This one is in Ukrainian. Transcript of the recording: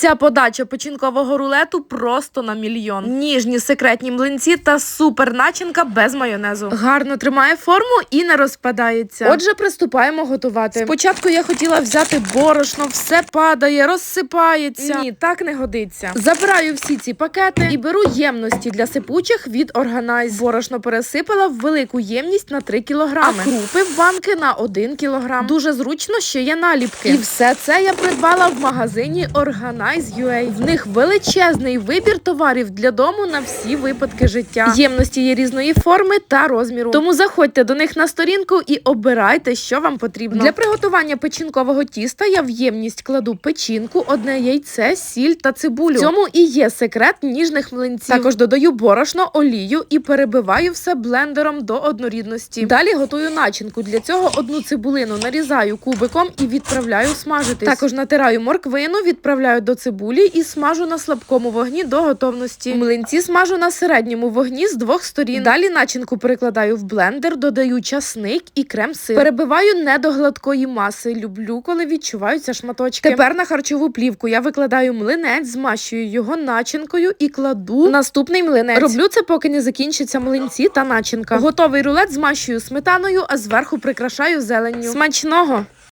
Ця подача печінкового рулету просто на мільйон. Ніжні секретні млинці та супер начинка без майонезу. Гарно тримає форму і не розпадається. Отже, приступаємо готувати. Спочатку я хотіла взяти борошно, все падає, розсипається. Ні, так не годиться. Забираю всі ці пакети і беру ємності для сипучих від Organize. Борошно пересипала в велику ємність на 3 кілограми. А крупи в банки на 1 кілограм. Дуже зручно, що є наліпки. І все це я придбала в магазині Organize.ua. В них величезний вибір товарів для дому на всі випадки життя. Ємності є різної форми та розміру. Тому заходьте до них на сторінку і обирайте, що вам потрібно. Для приготування печінкового тіста я в ємність кладу печінку, одне яйце, сіль та цибулю. В цьому і є секрет ніжних млинців. Також додаю борошно, олію і перебиваю все блендером до однорідності. Далі готую начинку. Для цього одну цибулину нарізаю кубиком і відправляю смажитись. Також натираю морквину, відправляю до цибулі і смажу на слабкому вогні до готовності. Млинці смажу на середньому вогні з двох сторін. Далі начинку перекладаю в блендер, додаю часник і крем-сир. Перебиваю не до гладкої маси. Люблю, коли відчуваються шматочки. Тепер на харчову плівку я викладаю млинець, змащую його начинкою і кладу наступний млинець. Роблю це, поки не закінчаться млинці та начинка. Готовий рулет змащую сметаною, а зверху прикрашаю зеленню. Смачного!